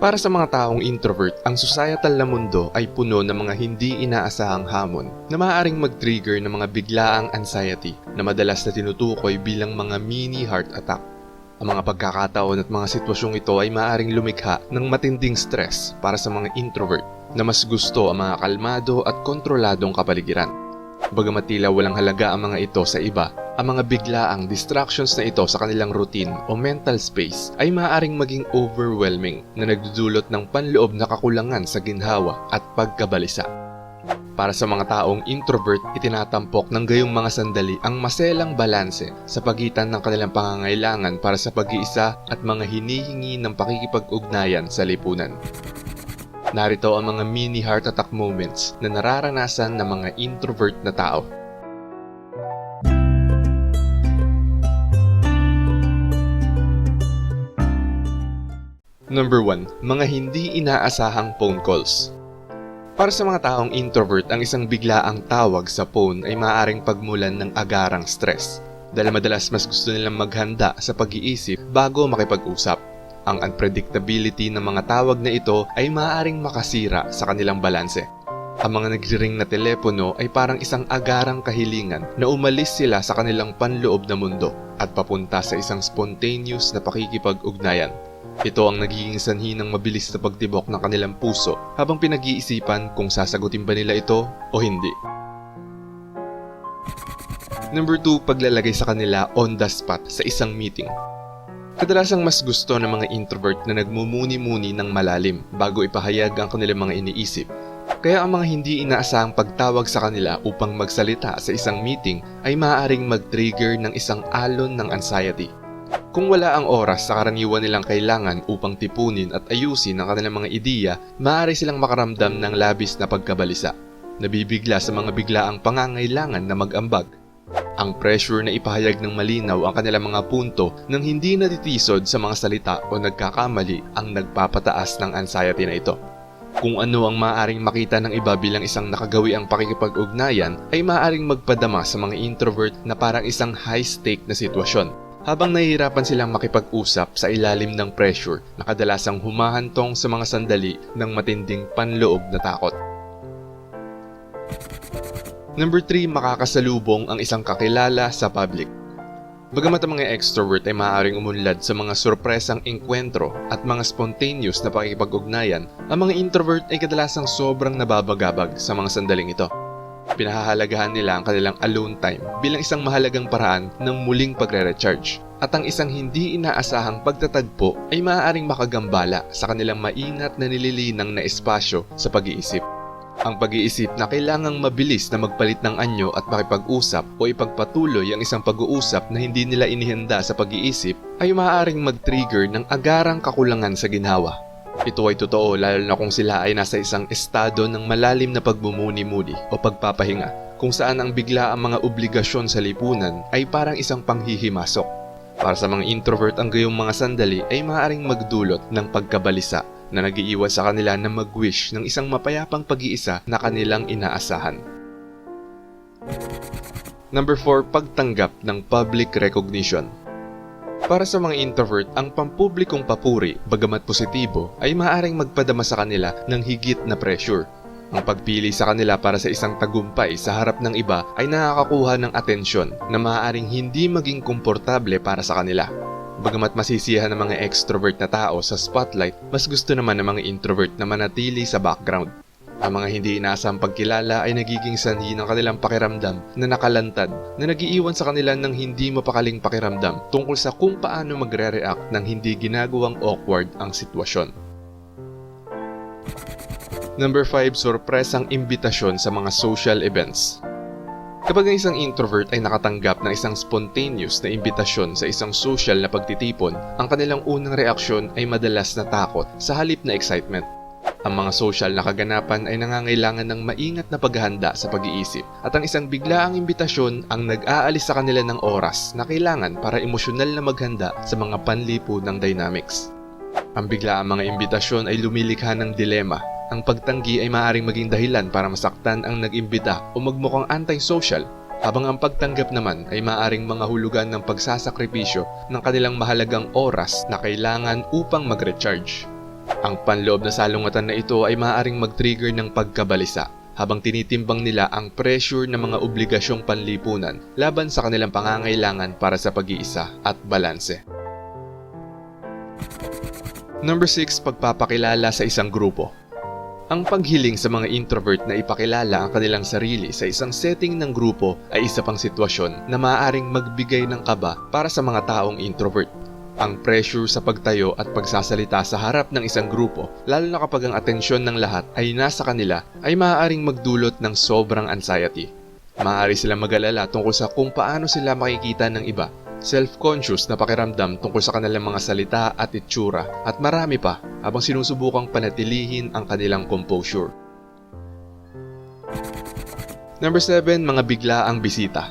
Para sa mga taong introvert, ang societal na mundo ay puno ng mga hindi inaasahang hamon na maaaring mag-trigger ng mga biglaang anxiety na madalas na tinutukoy bilang mga mini heart attack. Ang mga pagkakataon at mga sitwasyong ito ay maaaring lumikha ng matinding stress para sa mga introvert na mas gusto ang mga kalmado at kontroladong kapaligiran. Bagamat tila walang halaga ang mga ito sa iba, ang mga biglaang distractions na ito sa kanilang routine o mental space ay maaaring maging overwhelming na nagdudulot ng panloob na kakulangan sa ginhawa at pagkabalisa. Para sa mga taong introvert, itinatampok ng gayong mga sandali ang maselang balanse sa pagitan ng kanilang pangangailangan para sa pag-iisa at mga hinihingi ng pakikipag-ugnayan sa lipunan. Narito ang mga mini heart attack moments na nararanasan ng mga introvert na tao. Number 1. Mga hindi inaasahang phone calls. Para sa mga taong introvert, ang isang biglaang tawag sa phone ay maaaring pagmulan ng agarang stress dahil madalas mas gusto nilang maghanda sa pag-iisip bago makipag-usap. Ang unpredictability ng mga tawag na ito ay maaaring makasira sa kanilang balanse. Ang mga nagriring na telepono ay parang isang agarang kahilingan na umalis sila sa kanilang panloob na mundo at papunta sa isang spontaneous na pakikipag-ugnayan. Ito ang nagiging sanhi ng mabilis na pagtibok ng kanilang puso habang pinag-iisipan kung sasagutin ba nila ito o hindi. Number 2, paglalagay sa kanila on the spot sa isang meeting. Kadalasang mas gusto ng mga introvert na nagmumuni-muni ng malalim bago ipahayag ang kanilang mga iniisip. Kaya ang mga hindi inaasahang pagtawag sa kanila upang magsalita sa isang meeting ay maaaring mag-trigger ng isang alon ng anxiety. Kung wala ang oras sa karaniwan nilang kailangan upang tipunin at ayusin ang kanilang mga ideya, maaari silang makaramdam ng labis na pagkabalisa. Nabibigla sa mga biglaang pangangailangan na mag-ambag. Ang pressure na ipahayag ng malinaw ang kanilang mga punto nang hindi natitisod sa mga salita o nagkakamali ang nagpapataas ng anxiety na ito. Kung ano ang maaaring makita ng iba bilang isang nakagawi ang pakikipag-ugnayan ay maaaring magpadama sa mga introvert na parang isang high-stake na sitwasyon habang nahihirapan silang makipag-usap sa ilalim ng pressure na kadalasang humahantong sa mga sandali ng matinding panloob na takot. Number 3, makakasalubong ang isang kakilala sa public. Bagamat ang mga extrovert ay maaaring umunlad sa mga sorpresang engkwentro at mga spontaneous na pakikipag-ugnayan, ang mga introvert ay kadalasang sobrang nababagabag sa mga sandaling ito. Pinahahalagahan nila ang kanilang alone time bilang isang mahalagang paraan ng muling pagre-recharge. At ang isang hindi inaasahang pagtatagpo ay maaaring makagambala sa kanilang maingat na nililinang na espasyo sa pag-iisip. Ang pag-iisip na kailangang mabilis na magpalit ng anyo at makipag-usap o ipagpatuloy ang isang pag-uusap na hindi nila inihanda sa pag-iisip ay maaaring mag-trigger ng agarang kakulangan sa ginhawa ito ay totoo lalo na kung sila ay nasa isang estado ng malalim na pagmumuni-muni o pagpapahinga kung saan ang bigla ang mga obligasyon sa lipunan ay parang isang panghihimasok. Para sa mga introvert ang gayong mga sandali ay maaaring magdulot ng pagkabalisa na nagiiwas sa kanila na mag-wish ng isang mapayapang pag-iisa na kanilang inaasahan. Number 4, pagtanggap ng public recognition. Para sa mga introvert, ang pampublikong papuri, bagamat positibo, ay maaaring magpadama sa kanila ng higit na pressure. Ang pagpili sa kanila para sa isang tagumpay sa harap ng iba ay nakakakuha ng atensyon na maaaring hindi maging komportable para sa kanila. Bagamat masisiyahan ng mga extrovert na tao sa spotlight, mas gusto naman ng mga introvert na manatili sa background. Ang mga hindi inaasang pagkilala ay nagiging sanhi ng kanilang pakiramdam na nakalantad na nagiiwan sa kanila ng hindi mapakaling pakiramdam tungkol sa kung paano magre-react ng hindi ginagawang awkward ang sitwasyon. Number 5, sorpresang imbitasyon sa mga social events. Kapag ang isang introvert ay nakatanggap ng isang spontaneous na imbitasyon sa isang social na pagtitipon, ang kanilang unang reaksyon ay madalas na takot sa halip na excitement. Ang mga social na kaganapan ay nangangailangan ng maingat na paghahanda sa pag-iisip at ang isang biglaang imbitasyon ang nag-aalis sa kanila ng oras na kailangan para emosyonal na maghanda sa mga panlipo ng dynamics. Ang biglaang mga imbitasyon ay lumilikha ng dilema. Ang pagtanggi ay maaaring maging dahilan para masaktan ang nag-imbita o magmukhang anti-social habang ang pagtanggap naman ay maaaring mga hulugan ng pagsasakripisyo ng kanilang mahalagang oras na kailangan upang mag-recharge. Ang panloob na salungatan na ito ay maaaring mag-trigger ng pagkabalisa habang tinitimbang nila ang pressure ng mga obligasyong panlipunan laban sa kanilang pangangailangan para sa pag-iisa at balanse. Number 6, pagpapakilala sa isang grupo. Ang paghiling sa mga introvert na ipakilala ang kanilang sarili sa isang setting ng grupo ay isa pang sitwasyon na maaaring magbigay ng kaba para sa mga taong introvert. Ang pressure sa pagtayo at pagsasalita sa harap ng isang grupo, lalo na kapag ang atensyon ng lahat ay nasa kanila, ay maaaring magdulot ng sobrang anxiety. Maaari silang mag-alala tungkol sa kung paano sila makikita ng iba, self-conscious na pakiramdam tungkol sa kanilang mga salita at itsura, at marami pa habang sinusubukang panatilihin ang kanilang composure. Number 7, mga biglaang bisita.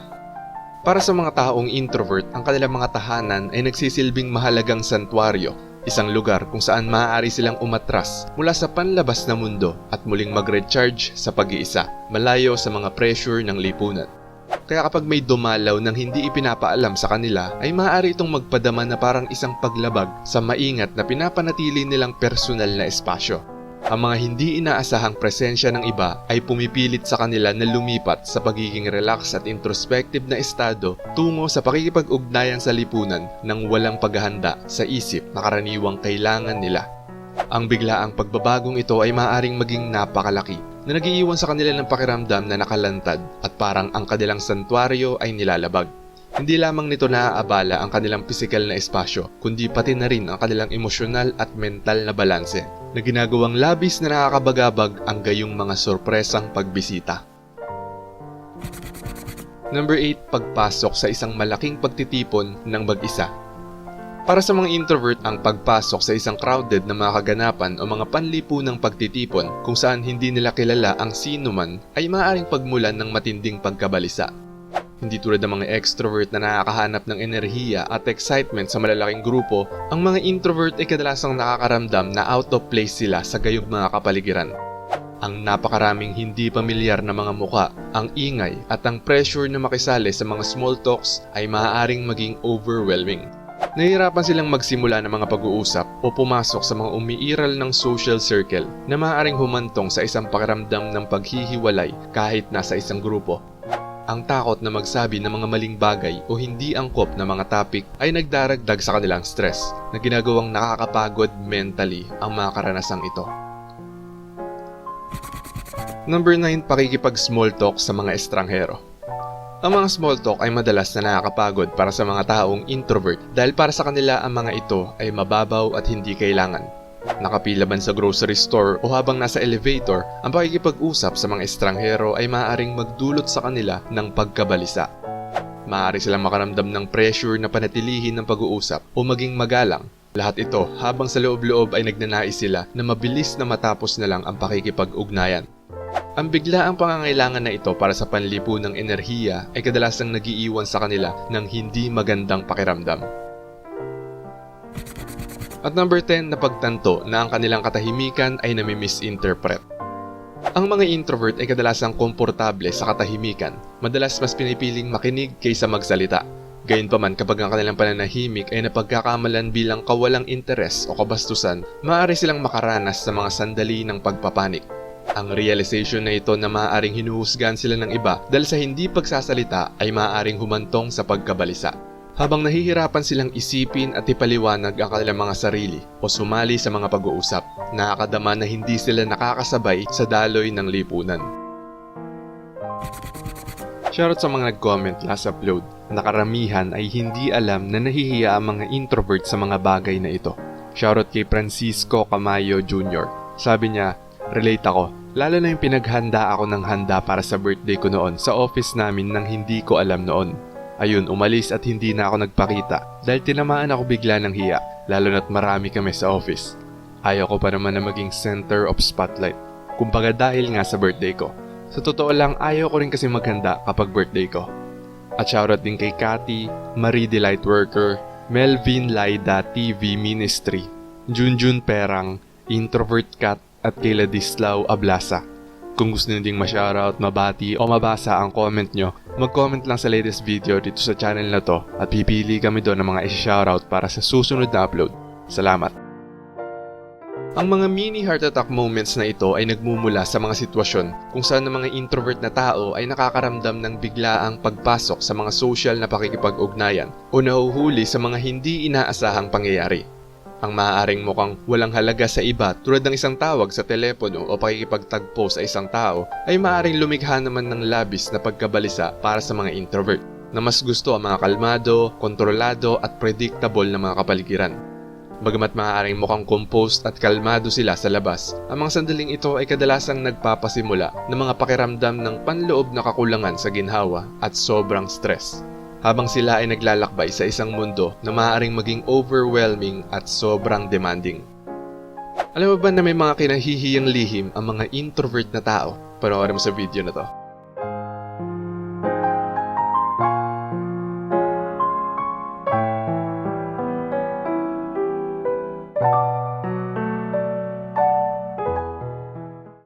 Para sa mga taong introvert, ang kanilang mga tahanan ay nagsisilbing mahalagang santuaryo, isang lugar kung saan maaari silang umatras mula sa panlabas na mundo at muling mag-recharge sa pag-iisa, malayo sa mga pressure ng lipunan. Kaya kapag may dumalaw ng hindi ipinapaalam sa kanila, ay maaari itong magpadama na parang isang paglabag sa maingat na pinapanatili nilang personal na espasyo. Ang mga hindi inaasahang presensya ng iba ay pumipilit sa kanila na lumipat sa pagiging relax at introspective na estado tungo sa pakikipag-ugnayan sa lipunan ng walang paghahanda sa isip na karaniwang kailangan nila. Ang biglaang pagbabagong ito ay maaaring maging napakalaki na nagiiwan sa kanila ng pakiramdam na nakalantad at parang ang kanilang santuaryo ay nilalabag. Hindi lamang nito naaabala ang kanilang pisikal na espasyo, kundi pati na rin ang kanilang emosyonal at mental na balanse, na ginagawang labis na nakakabagabag ang gayong mga sorpresang pagbisita. Number 8, pagpasok sa isang malaking pagtitipon ng mag-isa. Para sa mga introvert, ang pagpasok sa isang crowded na mga kaganapan o mga panlipunang pagtitipon kung saan hindi nila kilala ang sino man ay maaaring pagmulan ng matinding pagkabalisa. Hindi tulad ng mga extrovert na nakakahanap ng enerhiya at excitement sa malalaking grupo, ang mga introvert ay kadalasang nakakaramdam na out of place sila sa gayong mga kapaligiran. Ang napakaraming hindi pamilyar na mga muka, ang ingay at ang pressure na makisali sa mga small talks ay maaaring maging overwhelming. Nahihirapan silang magsimula ng mga pag-uusap o pumasok sa mga umiiral ng social circle na maaaring humantong sa isang pakiramdam ng paghihiwalay kahit nasa isang grupo. Ang takot na magsabi ng mga maling bagay o hindi angkop na mga topic ay nagdaragdag sa kanilang stress na ginagawang nakakapagod mentally ang mga karanasang ito. Number 9, pakikipag-small talk sa mga estranghero. Ang mga small talk ay madalas na nakakapagod para sa mga taong introvert dahil para sa kanila ang mga ito ay mababaw at hindi kailangan. Nakapila man sa grocery store o habang nasa elevator, ang pakikipag-usap sa mga estranghero ay maaaring magdulot sa kanila ng pagkabalisa. Maaari silang makaramdam ng pressure na panatilihin ng pag-uusap o maging magalang. Lahat ito habang sa loob-loob ay nagnanais sila na mabilis na matapos na lang ang pakikipag-ugnayan. Ang biglaang pangangailangan na ito para sa panlipu ng enerhiya ay kadalasang nagiiwan sa kanila ng hindi magandang pakiramdam. At number 10, napagtanto na ang kanilang katahimikan ay nami-misinterpret. Ang mga introvert ay kadalasang komportable sa katahimikan, madalas mas pinipiling makinig kaysa magsalita. Gayunpaman kapag ang kanilang pananahimik ay napagkakamalan bilang kawalang interes o kabastusan, maaari silang makaranas sa mga sandali ng pagpapanik. Ang realization na ito na maaaring hinuhusgan sila ng iba dahil sa hindi pagsasalita ay maaaring humantong sa pagkabalisa. Habang nahihirapan silang isipin at ipaliwanag ang kanilang mga sarili o sumali sa mga pag-uusap, nakakadama na hindi sila nakakasabay sa daloy ng lipunan. Shoutout sa mga nag-comment last upload na karamihan ay hindi alam na nahihiya ang mga introvert sa mga bagay na ito. Shoutout kay Francisco Camayo Jr. Sabi niya, relate ako. Lalo na yung pinaghanda ako ng handa para sa birthday ko noon sa office namin nang hindi ko alam noon. Ayun, umalis at hindi na ako nagpakita dahil tinamaan ako bigla ng hiya, lalo na't marami kami sa office. Ayaw ko pa naman na maging center of spotlight. Kumbaga dahil nga sa birthday ko. Sa totoo lang, ayaw ko rin kasi maghanda kapag birthday ko. At shoutout din kay Cathy, Marie Delight Worker, Melvin Laida TV Ministry, Junjun Perang, Introvert Cat at kay Ladislao Ablasa. Kung gusto nyo ding ma-shoutout, mabati o mabasa ang comment nyo, mag-comment lang sa latest video dito sa channel na to at pipili kami doon ng mga isi-shoutout para sa susunod na upload. Salamat! Ang mga mini heart attack moments na ito ay nagmumula sa mga sitwasyon kung saan ang mga introvert na tao ay nakakaramdam ng biglaang pagpasok sa mga social na pakikipag-ugnayan o nahuhuli sa mga hindi inaasahang pangyayari. Ang maaaring mukhang walang halaga sa iba tulad ng isang tawag sa telepono o pakikipagtagpo sa isang tao ay maaaring lumikha naman ng labis na pagkabalisa para sa mga introvert na mas gusto ang mga kalmado, kontrolado at predictable na mga kapaligiran. Bagamat maaaring mukhang composed at kalmado sila sa labas, ang mga sandaling ito ay kadalasang nagpapasimula ng mga pakiramdam ng panloob na kakulangan sa ginhawa at sobrang stress. Habang sila ay naglalakbay sa isang mundo na maaaring maging overwhelming at sobrang demanding. Alam mo ba na may mga kinahihiyang lihim ang mga introvert na tao? Panoorin mo sa video na to.